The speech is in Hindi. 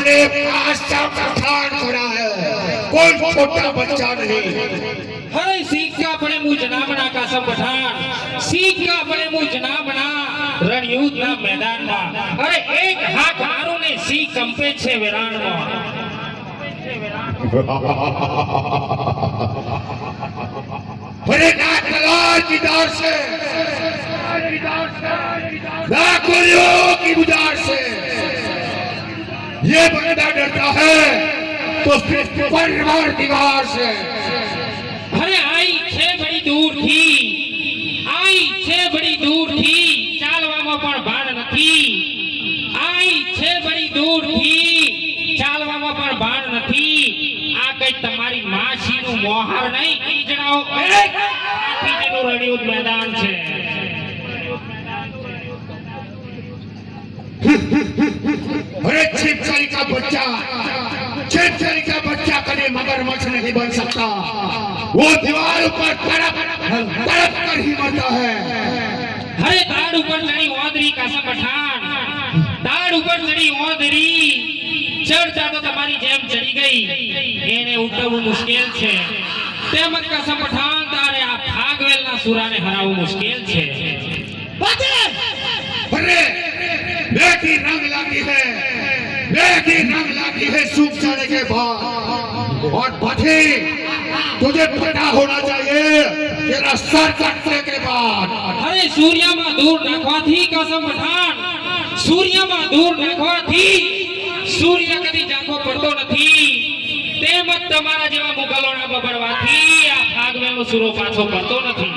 अपने खान भरा है। कोई छोटा बच्चा नहीं। हरे सीख का अपने मुँह जना बना का सब पठान। सीख का अपने मुँह जना बना। रणयुद्ध ना मैदान ना अरे एक हाथ हारो ने सीख कंपे छे वीरान मा। अरे नाथ लाल की से। लाखों लोगों की गुजार से। ये बंदा डरता है तो सिर्फ परिवार दीवार से અરે આઈ છે બડી દૂર થી આઈ છે બડી દૂર થી ચાલવામાં પણ ભાન નથી આઈ છે બડી દૂર થી ચાલવામાં પણ ભાન નથી આ કઈ તમારી માછીનું મોહાર નહીં ઈ જણાવો એ હાથીજીનું રણયુદ્ધ મેદાન છે का बच्चा छिपकली का बच्चा कभी मगरमच्छ नहीं बन सकता वो दीवार पर तड़प तड़प कर ही मरता है અરે દાડ ઉપર ચડી ઓદરી કાસમ પઠાણ દાડ ઉપર ચડી ઓદરી ચડતા તો તમારી જેમ ચડી ગઈ એને ઉતરવું મુશ્કેલ છે તેમજ કાસમ પઠાણ તારે આ ભાગવેલના સુરાને હરાવવું મુશ્કેલ છે अरे बेटी रंग लाती है बेटी रंग लाती है सूख जाने के बाद और बधी तुझे पता होना चाहिए तेरा सर कटने के बाद અરે સૂર્યમાં દૂર નાખવાથી કાસમ પઠાણ સૂર્યમાં દૂર નાખવાથી સૂર્ય કદી ઝાંખો પડતો નથી તેમજ તમારા જેવા મુગલોના બબડવાથી આ ભાગવેલનો સૂરો પાછો પડતો નથી